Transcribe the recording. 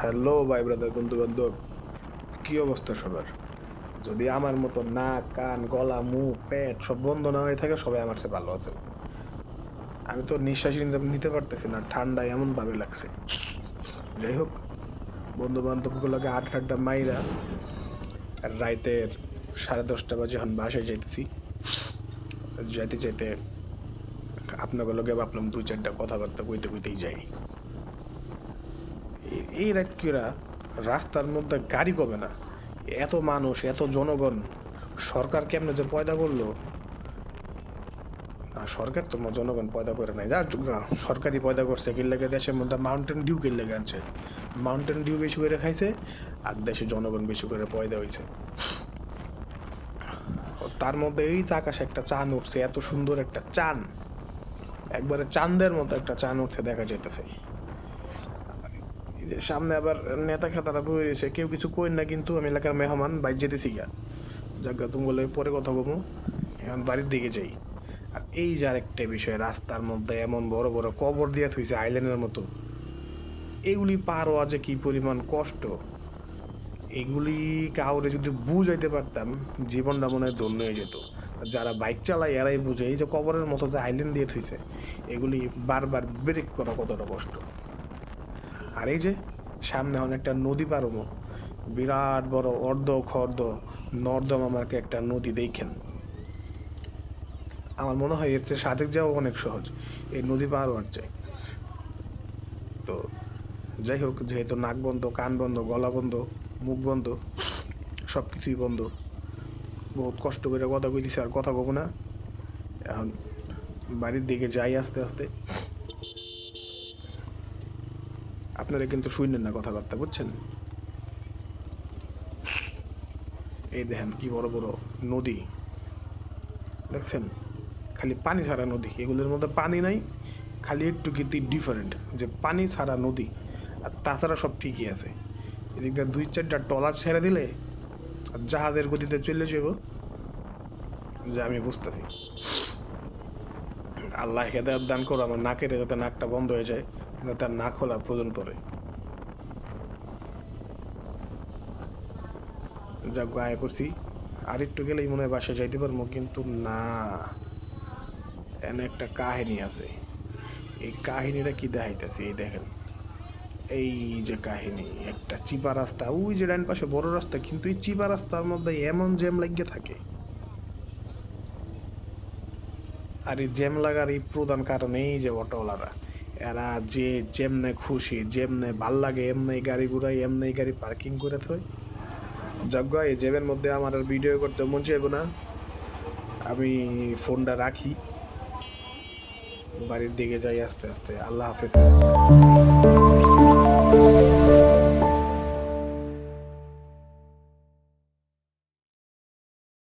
Hello, ভাই brother বন্ধু বান্ধব কী অবস্থা সবার? যদি আমার মতো নাক, কান, গলা, মুখ, পেট সব বন্ধ না হয়ে থাকে, সবাই আমার চেয়ে ভালো আছে আমি তো নিঃশ্বাস নিতে পারতেছি না, ঠান্ডায় এমনভাবে লাগছে। যাই হোক বন্ধু বান্ধবগুলোকে আট আড্ডা মাইরা রাইতের সাড়ে দশটা বাজে এখন বাসায় যাইতেছি। যাইতে যাইতে আপনাগুলোকে ভাবলাম দুই চারটা কথাবার্তা কইতে কইতেই যাই। এই রাতকিরা রাস্তার মধ্যে গাড়ি কবে না? এত মানুষ, এত জনগণ, সরকার কেমনে যে পয়দা করল? না, সরকার তো জনগণ পয়দা করে নাই। যা সরকারি পয়দা করছে। কি লেগে দেশের মধ্যে মাউন্টেন ডিউ কি লেগে আনছে। মাউন্টেন ডিউ বেশি করে খাইছে আর দেশে জনগণ বেশি করে পয়দা হয়েছে তার মধ্যে এই আকাশে একটা চান উঠছে, এত সুন্দর একটা চান একবারে চাঁদের মতো একটা চান উঠছে, দেখা যাইতেছে। এই যে সামনে আবার নেতা খেতারা বই রয়েছে, কেউ কিছু কই না কিন্তু আমি এলাকার মেহমান বাইর যেতেছি গা যাজ্ঞা তুমি বলে পরে কথা কমু এখন বাড়ির দিকে যাই। আর এই যে আরেকটা বিষয়, রাস্তার মধ্যে এমন বড় বড় কবর দিয়ে থুইছে আইল্যান্ডের মতো। এগুলি পার হওয়া যে কি পরিমাণ কষ্ট? এগুলি কাউরে যদি বুঝাইতে পারতাম, জীবনটা মনে হয় ধন্য হয়ে যেত। যারা বাইক চালায় এরাই বুঝে, এই যে কবরের মতো যে আইল্যান্ড দিয়ে থুইছে, এগুলি বারবার ব্রেক করা কতটা কষ্ট? আর এই যে সামনে অনেকটা নদী পার হব বিরাট বড় অর্ধ খর্দ নর্দম আমাকে একটা নদী দেখেন। আমার মনে হয় এর চেয়ে সাদেক যাওয়া অনেক সহজ, এই নদী পার হওয়ার চাই তো যাই হোক, যেহেতু নাক বন্ধ, কান বন্ধ, গলা বন্ধ, মুখ বন্ধ সব কিছুই বন্ধ, বহুত কষ্ট করে কথা কইতেছি আর কথা কব না। এখন বাড়ির দিকে যাই আস্তে আস্তে। আপনারা কিন্তু শুনলেন না কথাবার্তা, বুঝছেন? এই দেখেন কি বড় বড় নদী। দেখছেন? খালি পানি ছাড়া নদী, এগুলোর মধ্যে পানি নাই, খালি একটু কিন্তু ডিফারেন্ট যে পানি ছাড়া নদী। আর তাছাড়া সব ঠিকই আছে। এদিক দিয়ে দুই চারটা টলার ছেড়ে দিলে আর জাহাজের গতিতে চলে যাব। যে আমি বুঝতেছি। আল্লাহ হেদায়ত দান করো, আমার নাকের যাতে নাকটা বন্ধ হয়ে যায়। যাতে আর না খোলা প্রয়োজন পড়ে। যা গায়ে করছি আর একটু গেলেই মনে হয় বাসায় যাইতে পারব, কিন্তু না। এনে একটা কাহিনী আছে। এই কাহিনীটা কি দেখাইতেছে, এই দেখেন। এই যে কাহিনী, একটা চিপা রাস্তা, ওই যে ডান পাশে বড় রাস্তা, কিন্তু এই চিপা রাস্তার মধ্যে এমন জ্যাম লাগিয়ে থাকে। আর এই জ্যাম লাগার এই প্রধান কারণ এই যে অটোওয়ালারা। এরা যে যেমনে খুশি, যেমনে ভালো লাগে এমনি গাড়ি ঘুরাই এমনি গাড়ি পার্কিং করে থই যজ্ঞ এই জেমের মধ্যে আমার আর ভিডিও করতে মন চাইব না। আমি ফোনটা রাখি। বাড়ির দিকে যাই আস্তে আস্তে। আল্লাহ হাফেজ।